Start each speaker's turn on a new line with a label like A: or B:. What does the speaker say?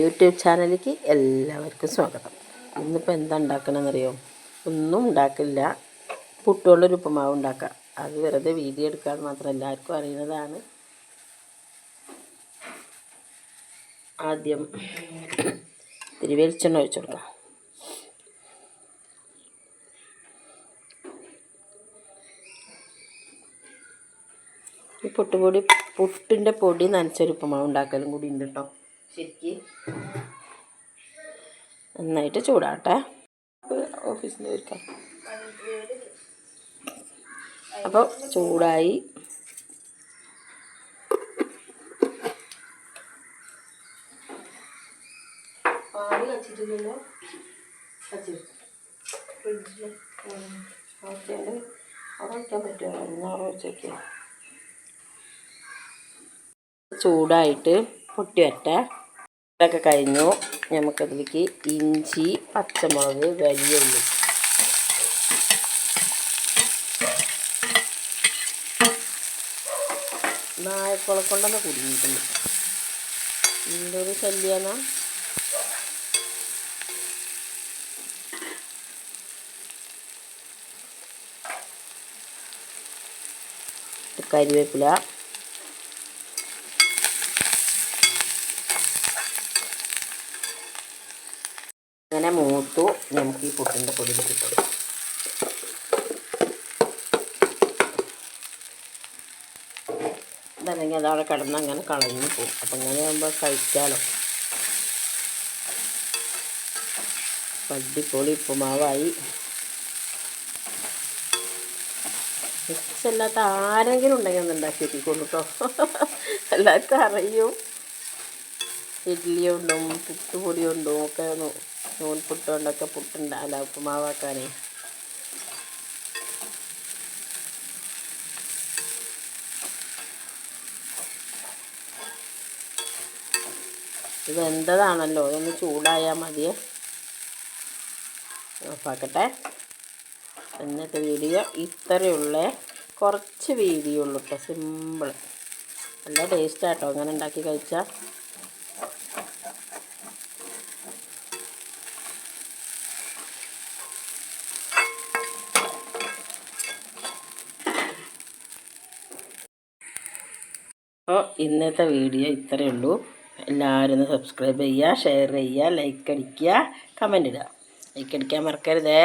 A: YouTube ചാനലിലേക്ക് എല്ലാവർക്കും സ്വാഗതം. ഇന്നിപ്പോൾ എന്താ ഉണ്ടാക്കണമെന്നറിയോ ഒന്നും ഉണ്ടാക്കില്ല. പുട്ടുകൊണ്ടൊരു ഉപ്പുമാവ് ഉണ്ടാക്കാം. അത് വെറുതെ വീഡിയോ എടുക്കാൻ മാത്രം എല്ലാവർക്കും അറിയുന്നതാണ്. ആദ്യം ഇത്തിരി വെളിച്ചെണ്ണ ഒഴിച്ചു കൊടുക്കാം. ഈ പുട്ടുപൊടി പുട്ടിന്റെ പൊടി നനച്ചൊരു ഉപ്പുമാവ് ഉണ്ടാക്കലും കൂടി ഉണ്ട് കേട്ടോ. ശരിക്ക്. നന്നായിട്ട് ചൂടാട്ടെ ഓഫീസിൽ നിന്ന് ഒരുക്കാം. അപ്പോൾ ചൂടായി. പാൽ കച്ചിട്ടില്ലല്ലോ കച്ചിട്ടു ഫ്രിഡ്ജിൽ ഓക്കെയാൽ അവിടെ വയ്ക്കാൻ പറ്റുമോ? എന്നാറ് വെച്ചേക്ക്. ചൂടായിട്ട് പൊട്ടി വരട്ടെ. ഇതൊക്കെ കഴിഞ്ഞു. നമുക്കതിലേക്ക് ഇഞ്ചി പച്ചമുളക് വലിയ ഉള്ളി. നായക്കുളം കൊണ്ടൊന്ന് കുടുങ്ങിയിട്ടുണ്ട്. എന്തൊരു ശല്യാന്നാ കരിവേപ്പില. അങ്ങനെ മൂത്തു. നമുക്ക് ഈ പുട്ടിന്റെ പൊടി കിട്ടും ഇതല്ലെങ്കിൽ അതവിടെ കിടന്ന് അങ്ങനെ കളഞ്ഞു പോകും. അപ്പം അങ്ങനെ ആകുമ്പോൾ കഴിച്ചാലോ അടിപൊളി ഉപ്പുമാവായി. മിക്സല്ലാത്ത ആരെങ്കിലും ഉണ്ടെങ്കിൽ ഒന്ന് ഉണ്ടാക്കി എത്തിക്കൊള്ളു കേട്ടോ എല്ലാവർക്കും അറിയും. ഇഡ്ഡലി പുട്ടുപൊടിയുണ്ടും പുട്ടുപൊടി ഒന്ന് ഒക്കെ നൂൽപുട്ട് കൊണ്ടൊക്കെ പുട്ടുണ്ട് അല്ല ഉപ്പുമാവാക്കാനേ. ഇത് എന്തതാണല്ലോ ഇതൊന്ന് ചൂടായാൽ മതിയേ. ഓഫാക്കട്ടെ ഇന്നത്തെ വീഡിയോ ഇത്രയുള്ള. കുറച്ച് വീഡിയോ ഉള്ളൂ കേട്ടോ സിമ്പിൾ നല്ല ടേസ്റ്റാട്ടോ അങ്ങനെ ഉണ്ടാക്കി കഴിച്ചാൽ അപ്പോൾ ഇന്നത്തെ വീഡിയോ ഇത്രയേ ഉള്ളൂ. എല്ലാവരും ഒന്ന് സബ്സ്ക്രൈബ് ചെയ്യുക ഷെയർ ചെയ്യുക ലൈക്ക് അടിക്കുക കമന്റ് ഇടുക. ലൈക്ക് അടിക്കാൻ മറക്കരുതേ.